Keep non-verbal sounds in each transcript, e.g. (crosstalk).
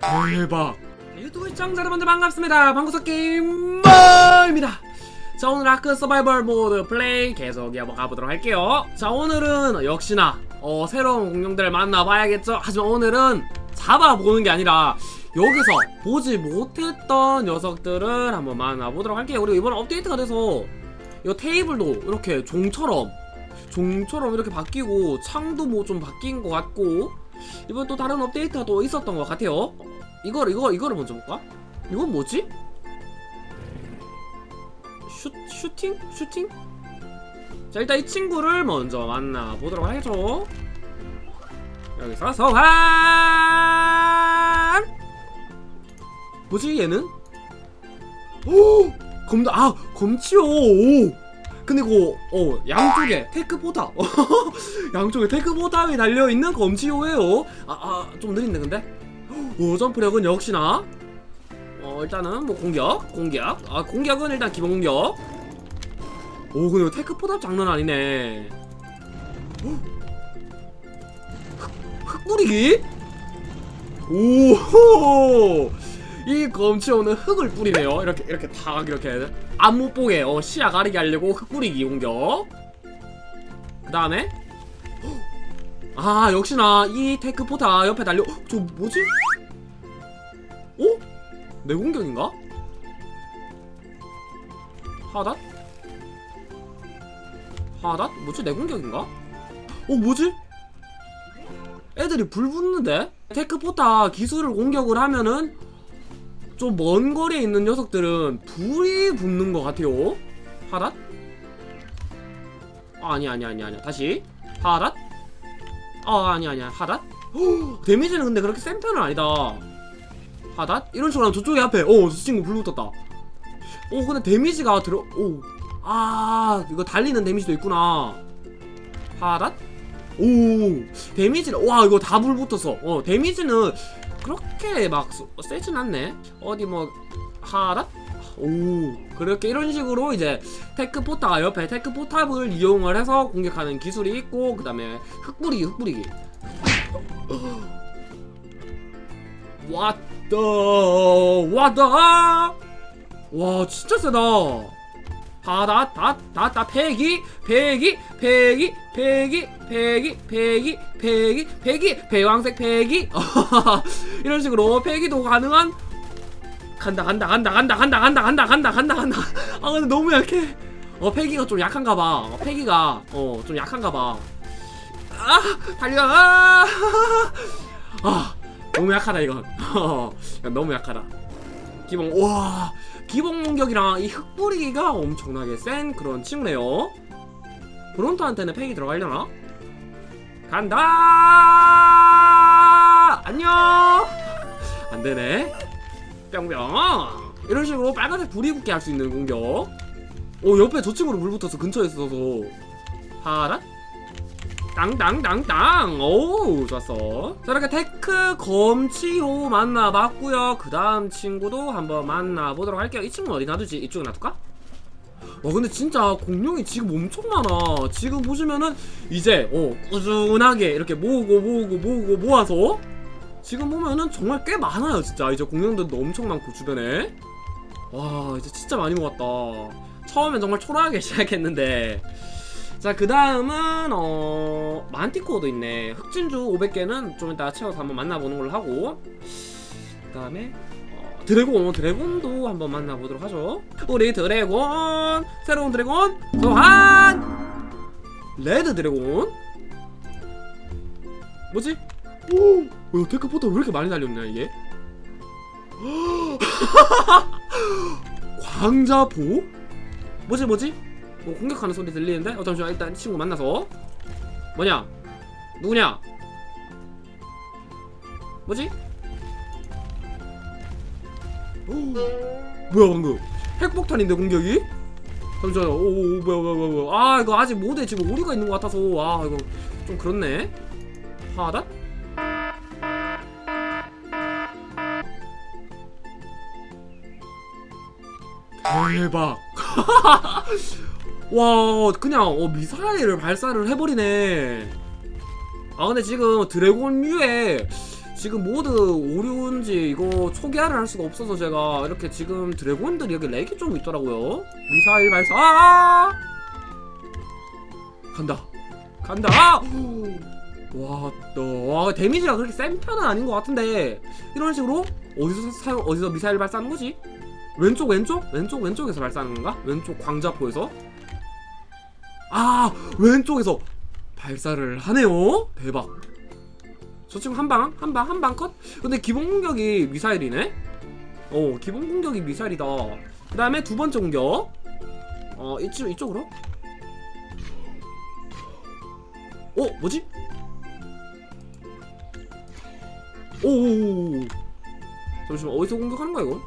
대박. 유튜브 시청자 여러분들 반갑습니다. 방구석 게임머입니다. 자 오늘 아크 서바이벌 모드 플레이 계속 이어가 가보도록 할게요. 자 오늘은 역시나 어, 새로운 공룡들을 만나봐야겠죠? 하지만 오늘은 잡아보는 게 아니라 여기서 보지 못했던 녀석들을 한번 만나보도록 할게요. 그리고 이번 업데이트가 돼서 이 테이블도 이렇게 종처럼 종처럼 이렇게 바뀌고 창도 뭐 좀 바뀐 것 같고 이번 또 다른 업데이트가 또 있었던 것 같아요 이거 이거 이거를 먼저 볼까? 이건 뭐지? 슈 슈팅 슈팅? 자 일단 이 친구를 먼저 만나 보도록 하죠. 여기서 소환. 뭐지 얘는? 오 검다 아 검치요. 오. 근데 이거 어 양쪽에 테크 포탑 (laughs) 양쪽에 테크 포탑이 달려 있는 검치요예요. 아아 좀 느린데 근데? 오 점프력은 역시나 어 일단은 뭐 공격 공격. 아 공격은 일단 기본 공격. 오 근데 테크 포탑 장난 아니네. 헉, 흙, 흙 뿌리기? 오이 검치오는 흙을 뿌리네요. 이렇게 이렇게 탁 이렇게 안 못 보게 어 시야 가리게 하려고 흙 뿌리기 공격. 그 다음에 아 역시나 이 테크 포탑 옆에 달려 헉, 저 뭐지? 오? 내 공격인가? 하닷? 하닷? 뭐지 내 공격인가? 어 뭐지? 애들이 불 붙는데? 테크 포탑 기술을 공격을 하면은 좀 먼 거리에 있는 녀석들은 불이 붙는 것 같아요 하닷? 아, 아니 아니 아니 아니 다시 하닷? 아 아니 아니야 하닷? 헉, (gasps) 데미지는 근데 그렇게 센 편은 아니다 하닷? 이런 식으로 하면 저쪽에 앞에 어, 저 친구 불 붙었다. 오, 근데 데미지가 들어, 오. 아, 이거 달리는 데미지도 있구나. 하닷? 오, 데미지를, 와, 이거 다 불 붙었어. 어, 데미지는 그렇게 막 쏘- 세진 않네. 어디 뭐, 하닷? 오, 그렇게 이런 식으로 이제 테크 포탑 옆에 테크 포탑을 이용을 해서 공격하는 기술이 있고, 그 다음에 흙뿌리기, 흙뿌리기. 왔 다 왔다. 와 진짜 세다. 다다 다다다 패기 패기 패기 패기 패기 패기 패기 패기 배왕색 패기. (laughs) 이런 식으로 패기도 가능한. 간다 간다 간다 간다 간다 간다 간다 간다 간다 간다. (laughs) 아 근데 너무 약해. 어 패기가 좀 약한가 봐. 어, 패기가 어 좀 약한가 봐아 달려. 아, (laughs) 아 너무 약하다 이건. (laughs) 이건 너무 약하다. 기본 와 기본 공격이랑 이 흙뿌리기가 엄청나게 센 그런 친구네요. 브론토한테는 팩이 들어가려나? 간다! 안녕! 안되네. 뿅뿅. 이런 식으로 빨간색 불이 붙게 할 수 있는 공격. 오 옆에 저 친구로 불 붙어서 근처에 있어서. 하라 땅땅땅땅. 오 좋았어. 자 이렇게 테크 검치호 만나봤고요. 그 다음 친구도 한번 만나보도록 할게요. 이 친구는 어디 놔두지? 이쪽에 놔둘까? 와 근데 진짜 공룡이 지금 엄청 많아. 지금 보시면은 이제 어 꾸준하게 이렇게 모으고 모으고 모으고 모아서 지금 보면은 정말 꽤 많아요 진짜. 이제 공룡들도 엄청 많고 주변에. 와 이제 진짜 많이 모았다. 처음엔 정말 초라하게 (laughs) 시작했는데 자, 그 다음은, 어, 만티코어도 있네. 흑진주 500개는 좀 이따 채워서 한번 만나보는 걸로 하고. 그 다음에, 어, 드래곤, 드래곤도 한번 만나보도록 하죠. 우리 드래곤, 새로운 드래곤, 소환! 레드 드래곤. 뭐지? 오! 야, 테크포터 왜 이렇게 많이 달렸냐, 이게? (gasps) 광자보? 뭐지, 뭐지? 뭐 공격하는 소리 들리는데? 어 잠시만 일단 이 친구 만나서 뭐냐? 누구냐? 뭐지? 오, 뭐야 방금 핵폭탄인데 공격이? 잠시만요 오, 오, 오 뭐야 뭐야 뭐야 뭐야 아 이거 아직 모드에 지금 오류가 있는 것 같아서 아 이거 좀 그렇네 하다? 대박 (laughs) 와 그냥 어, 미사일을 발사를 해버리네 아 근데 지금 드래곤 뮤에 지금 모드 오류인지 이거 초기화를 할 수가 없어서 제가 이렇게 지금 드래곤들이 여기 렉이 좀 있더라고요 미사일 발사 아! 간다 간다 아! 와, 너, 와, 데미지가 그렇게 센 편은 아닌 것 같은데 이런 식으로 어디서 사용 어디서 미사일 발사하는 거지? 왼쪽 왼쪽 왼쪽 왼쪽에서 발사하는 건가? 왼쪽 광자포에서 아 왼쪽에서 발사를 하네요. 대박. 저 지금 한 방, 한 방, 한 방 컷? 근데 기본 공격이 미사일이네? 어, 기본 공격이 미사일이다. 그 다음에 두 번째 공격. 어, 이쪽, 이쪽으로? 어, 뭐지? 오오오. 잠시만, 어디서 공격하는 거야, 이거?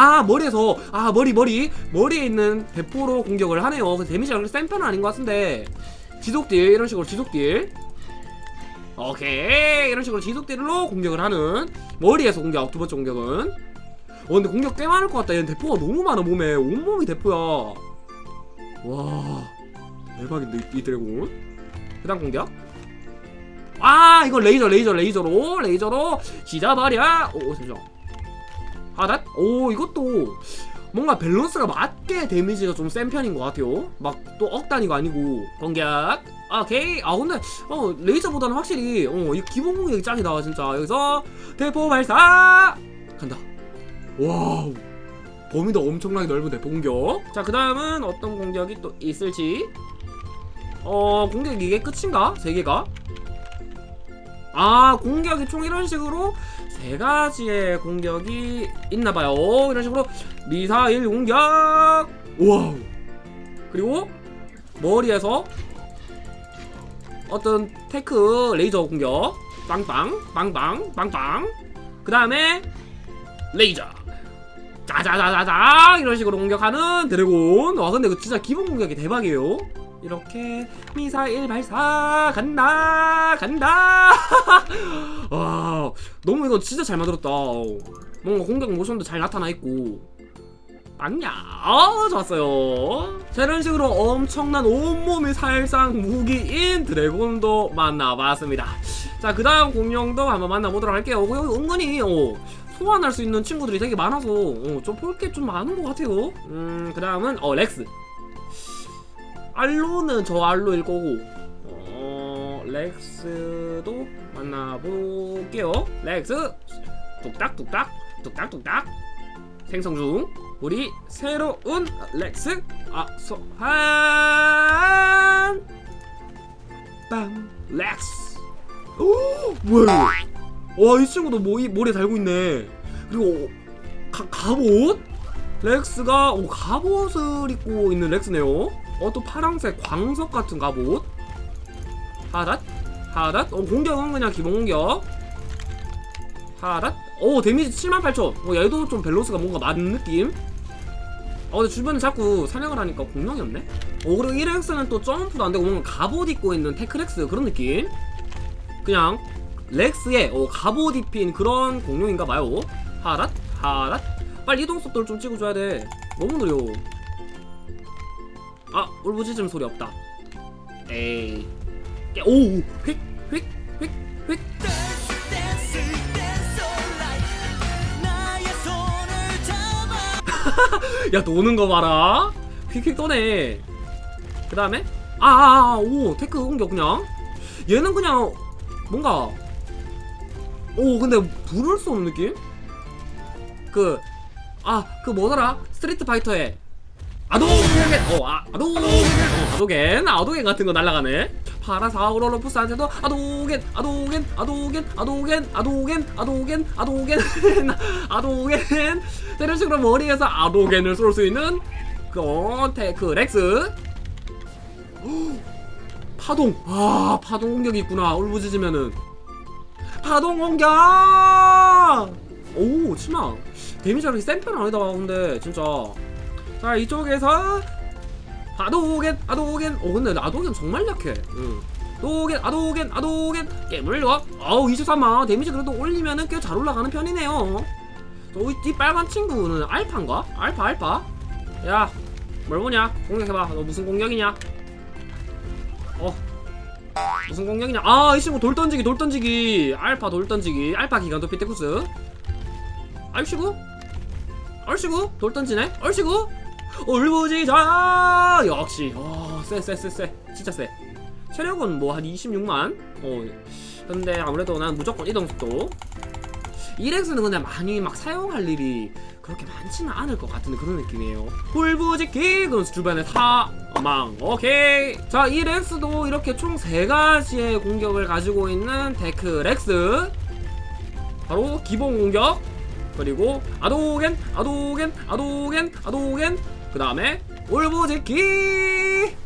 아, 머리에서. 아, 머리, 머리. 머리에 있는 대포로 공격을 하네요. 그 데미지가 그렇게 센 편은 아닌 것 같은데. 지속딜, 이런 식으로 지속딜. 오케이. 이런 식으로 지속딜로 공격을 하는 머리에서 공격 두 번째 공격은. 어 근데 공격 꽤 많을 것 같다. 얘는 대포가 너무 많아 몸에. 온몸이 대포야. 와. 대박인데 이, 이 드래곤. 그 다음 공격. 아 이거 레이저 레이저 레이저로 레이저로. 지져버려 오 잠시만 하닷 오 이것도 뭔가 밸런스가 맞게 데미지가 좀 센 편인 것 같아요. 막 또 억 단위가 아니고. 공격. 오케이. 아 근데 어 레이저보다는 확실히 어이 기본 공격이 짱이다 진짜. 여기서 대포 발사! 간다. 와우. 범위도 엄청나게 넓은 대포 공격. 자그 다음은 어떤 공격이 또 있을지. 어 공격 이게 끝인가? 세 개가 아 공격이 총 이런 식으로 세 가지의 공격이 있나봐요. 이런 식으로 미사일 공격! 와우. 그리고 머리에서 어떤 테크 레이저 공격. 빵빵 빵빵 빵빵. 그 다음에 레이저. 짜자자자자! 이런 식으로 공격하는 드래곤. 와 근데 그 진짜 기본 공격이 대박이에요 이렇게 미사일 발사 간다 간다. (laughs) 와 너무 이거 진짜 잘 만들었다. 뭔가 공격 모션도 잘 나타나 있고. 빵야 아 좋았어요. 자 이런 식으로 엄청난 온몸이 살상 무기인 드래곤도 만나봤습니다. 자 그 다음 공룡도 한번 만나보도록 할게요. 어, 여기 은근히 어, 소환할 수 있는 친구들이 되게 많아서 어, 좀 볼 게 좀 많은 것 같아요. 음그 다음은 어 렉스 알로는 저 알로일 거고. 어 렉스도 만나볼게요. 렉스! 뚝딱뚝딱 뚝딱뚝딱. 생성 중. 우리 새로운 렉스 아소한 빰 렉스. 오 뭐야 와이 친구도 뭐, 이 모래 달고 있네. 그리고 가, 갑옷 렉스가 오 갑옷을 입고 있는 렉스네요. 어 또 파랑색 광석 같은 갑옷. 하닷 하닷 어 공격은 그냥 기본 공격. 하닷 오 데미지 78,000 어 얘도 좀 밸런스가 뭔가 맞는 느낌? 어 근데 주변에 자꾸 사냥을 하니까 공룡이 없네? 어 그리고 1렉스는 또 점프도 안되고 뭔가 갑옷 입고 있는 테크렉스 그런 느낌? 그냥 렉스에 어, 갑옷 입힌 그런 공룡인가봐요. 하랏? 하랏 빨리 이동 속도를 좀 찍어줘야 돼. 너무 느려. 아 울부짖음 소리 없다. 에이. 깨- 오우. 휙휙휙휙. (laughs) 야 노는 거 봐라. 휙휙 도네. 그 다음에? 아아오 테크 공격 그냥. 얘는 그냥 뭔가. 오 근데 부를 수 없는 느낌? 그 아 그 뭐더라? 스트리트 파이터에 아도겐. 어 아, 아도겐. 어, 아도겐. 아도겐 같은 거 날라가네. 파라사우로로푸스한테도 아도겐 아도겐 아도겐 아도겐 아도겐 아도겐 아도겐. (laughs) 아도겐. 이런 식으로 머리에서 아도겐을 쏠 수 있는 그 테크 렉스. (gasps) 파동. 아 파동 공격이 있구나. 울부짖으면은. 파동 공격 오 치마. 데미지가 그렇게 센 편은 아니다 근데 진짜. 자 이쪽에서 아도겐 아도겐. 어 근데 아도겐 정말 약해. 응. 도겐 아도겐 아도겐. 깨물려 어우 23만 데미지 그래도 올리면은 꽤 잘 올라가는 편이네요. 저이 이 빨간 친구는 알파인가? 알파 알파? 야 뭘 보냐? 공격해봐. 너 무슨 공격이냐? 어. 무슨 공격이냐? 아 이 친구 돌 던지기 돌 던지기. 알파 돌 던지기. 알파 기간 도 피 테쿠스 얼씨구? 얼씨구? 돌 던지네? 얼씨구? 울부짖어 역시. 어 쎄쎄쎄쎄. 진짜 쎄. 체력은 뭐 한 26만? 어. 근데 아무래도 난 무조건 이동속도. 이렉스는 근데 많이 막 사용할 일이 그렇게 많지는 않을 것 같은 그런 느낌이에요. 홀부지기 그럼 주변에 사망. 오케이. 자 이 렉스도 이렇게 총세 가지의 공격을 가지고 있는 데크 렉스. 바로 기본 공격 그리고 아도겐 아도겐 아도겐 아도겐. 그 다음에 울부짖기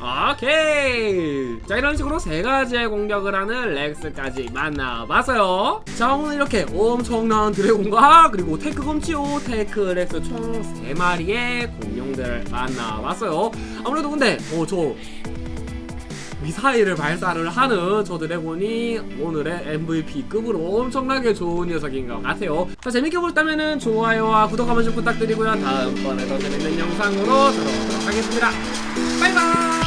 오케이. 자 이런 식으로 세 가지의 공격을 하는 렉스까지 만나봤어요. 자 오늘 이렇게 엄청난 드래곤과 그리고 테크 검치오 테크 렉스 총세 마리의 공룡들 만나봤어요. 아무래도 근데 어저 미사일을 발사를 하는 저 드래곤이 오늘의 MVP급으로 엄청나게 좋은 녀석인 것 같아요. 자, 재밌게 보셨다면 좋아요와 구독 한 번씩 부탁드리고요. 다음번에 더 재밌는 영상으로 돌아오도록 하겠습니다. 바이바이!